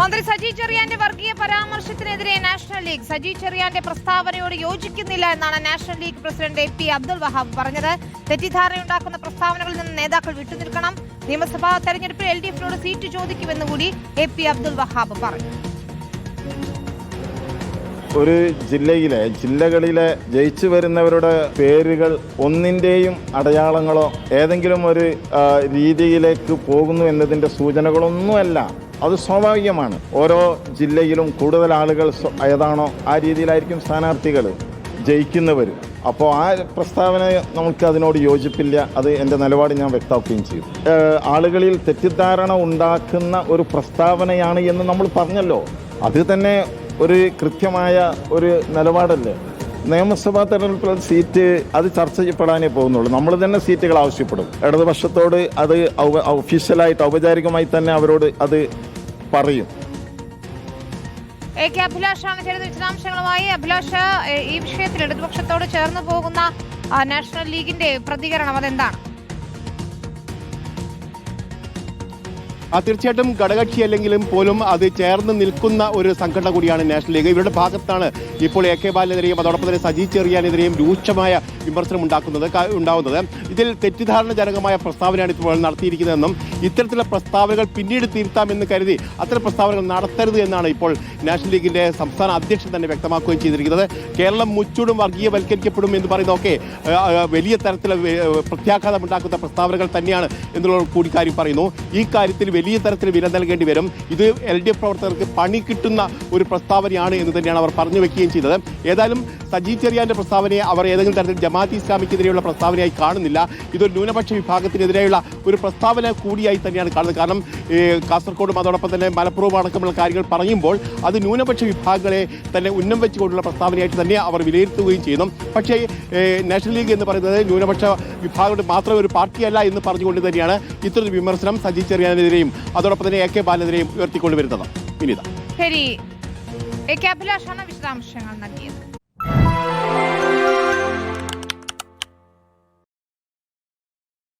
മന്ത്രി സജി ചെറിയാന്റെ വർഗീയ പരാമർശത്തിനെതിരെ നാഷണൽ ലീഗ്. സജി ചെറിയാന്റെ പ്രസ്താവനയോട് യോജിക്കുന്നില്ല എന്നാണ് national league president A P Abdul Wahab പറഞ്ഞത്. തെറ്റിദ്ധാരണയുണ്ടാക്കുന്ന പ്രസ്താവനകളിൽ നിന്ന് നേതാക്കൾ വിട്ടുനിൽക്കണം. നിയമസഭാ തെരഞ്ഞെടുപ്പിൽ എൽ ഡി എഫിനോട് സീറ്റ് ചോദിക്കുമെന്ന് കൂടി എ പി അബ്ദുൾ വഹാബ് പറഞ്ഞു. ഒരു ജില്ലയിലെ ജില്ലകളിലെ ജയിച്ചു വരുന്നവരുടെ പേരുകൾ ഒന്നിന്റെയും അടയാളങ്ങളോ ഏതെങ്കിലും ഒരു രീതിയിലേക്ക് പോകുന്നു എന്നതിന്റെ സൂചനകളൊന്നുമല്ല അത് സ്വാഭാവികമാണ്. ഓരോ ജില്ലയിലും കൂടുതൽ ആളുകൾ ഏതാണോ ആ രീതിയിലായിരിക്കും സ്ഥാനാർത്ഥികൾ ജയിക്കുന്നവർ. അപ്പോൾ ആ പ്രസ്താവന നമുക്ക് അതിനോട് യോജിപ്പില്ല. അത് എന്റെ നിലപാട് ഞാൻ വ്യക്തമാക്കുകയും ചെയ്തു. ആളുകളിൽ തെറ്റിദ്ധാരണ ഉണ്ടാക്കുന്ന ഒരു പ്രസ്താവനയാണ് എന്ന് നമ്മൾ പറഞ്ഞല്ലോ. അത് തന്നെ ഒരു കൃത്യമായ ഒരു നിലപാടല്ലേ? നിയമസഭാ തെരഞ്ഞെടുപ്പിൽ സീറ്റ് അത് ചർച്ച ചെയ്യപ്പെടാനേ പോകുന്നുള്ളൂ. നമ്മൾ തന്നെ സീറ്റുകൾ ആവശ്യപ്പെടും. ഇടതുപക്ഷത്തോട് അത് ഔഫീഷ്യലായിട്ട് ഔപചാരികമായി തന്നെ അവരോട് അത് പറയും. അഭിലാഷാണ് ചേരുന്ന വിശദാംശങ്ങളുമായി അഭിലാഷ് ഈ വിഷയത്തിൽ ഇടതുപക്ഷത്തോട് ചേർന്ന് പോകുന്ന നാഷണൽ ലീഗിന്റെ പ്രതികരണം അതെന്താണ്? തീർച്ചയായിട്ടും ഘടകക്ഷി അല്ലെങ്കിലും പോലും അത് ചേർന്ന് നിൽക്കുന്ന ഒരു സംഘടന കൂടിയാണ് നാഷണൽ ലീഗ്. ഇവരുടെ ഭാഗത്താണ് ഇപ്പോൾ എ കെ ബാലിനെതിരെയും അതോടൊപ്പം തന്നെ സജി ചെറിയാനെതിരെയും രൂക്ഷമായ വിമർശനം ഉണ്ടാക്കുന്നത് ഉണ്ടാവുന്നത്. ഇതിൽ തെറ്റിദ്ധാരണജനകമായ പ്രസ്താവനയാണ് ഇപ്പോൾ നടത്തിയിരിക്കുന്നതെന്നും ഇത്തരത്തിലുള്ള പ്രസ്താവനകൾ പിന്നീട് തിരുത്താമെന്ന് കരുതി അത്തരം പ്രസ്താവനകൾ നടത്തരുത് എന്നാണ് ഇപ്പോൾ നാഷണൽ ലീഗിന്റെ സംസ്ഥാന അധ്യക്ഷൻ തന്നെ വ്യക്തമാക്കുകയും ചെയ്തിരിക്കുന്നത്. കേരളം മുച്ചൂടും വർഗീയവൽക്കരിക്കപ്പെടും എന്ന് പറയുന്നതൊക്കെ വലിയ തരത്തിലുള്ള പ്രത്യാഘാതമുണ്ടാക്കുന്ന പ്രസ്താവനകൾ തന്നെയാണ് എന്നുള്ള കൂടി കാര്യം പറയുന്നു. ഈ കാര്യത്തിൽ വലിയ തരത്തിൽ വില നൽകേണ്ടി വരും. ഇത് എൽ ഡി എഫ് പ്രവർത്തകർക്ക് പണി കിട്ടുന്ന ഒരു പ്രസ്താവനയാണ് എന്ന് തന്നെയാണ് അവർ പറഞ്ഞു വെക്കുകയും ചെയ്തത്. ഏതായാലും സജി ചെറിയാന്റെ പ്രസ്താവനയെ അവർ ഏതെങ്കിലും തരത്തിൽ ജമാഅത്ത് ഇസ്ലാമിക്കെതിരെയുള്ള പ്രസ്താവനയായി കാണുന്നില്ല. ഇതൊരു ന്യൂനപക്ഷ വിഭാഗത്തിനെതിരെയുള്ള ഒരു പ്രസ്താവന കൂടിയായി തന്നെയാണ് കാണുന്നത്. കാരണം കാസർഗോഡും അതോടൊപ്പം തന്നെ മലപ്പുറവും അടക്കമുള്ള കാര്യങ്ങൾ പറയുമ്പോൾ അത് ന്യൂനപക്ഷ വിഭാഗങ്ങളെ തന്നെ ഉന്നം വെച്ചുകൊണ്ടുള്ള പ്രസ്താവനയായിട്ട് തന്നെ അവർ വിലയിരുത്തുകയും ചെയ്യുന്നു. പക്ഷേ നാഷണൽ ലീഗ് എന്ന് പറയുന്നത് ന്യൂനപക്ഷ വിഭാഗങ്ങളുടെ മാത്രമേ ഒരു പാർട്ടിയല്ല എന്ന് പറഞ്ഞുകൊണ്ട് തന്നെയാണ് ഇത്തരം വിമർശനം സജി ചെറിയാനെതിരെയും അതോടൊപ്പം തന്നെ എ കെ ബാലനെയും ഉയർത്തിക്കൊണ്ടുവരുന്നത് വിനീത ശരി എ കെ അഭിലാഷാണ് വിശദാംശങ്ങൾ നൽകിയത്.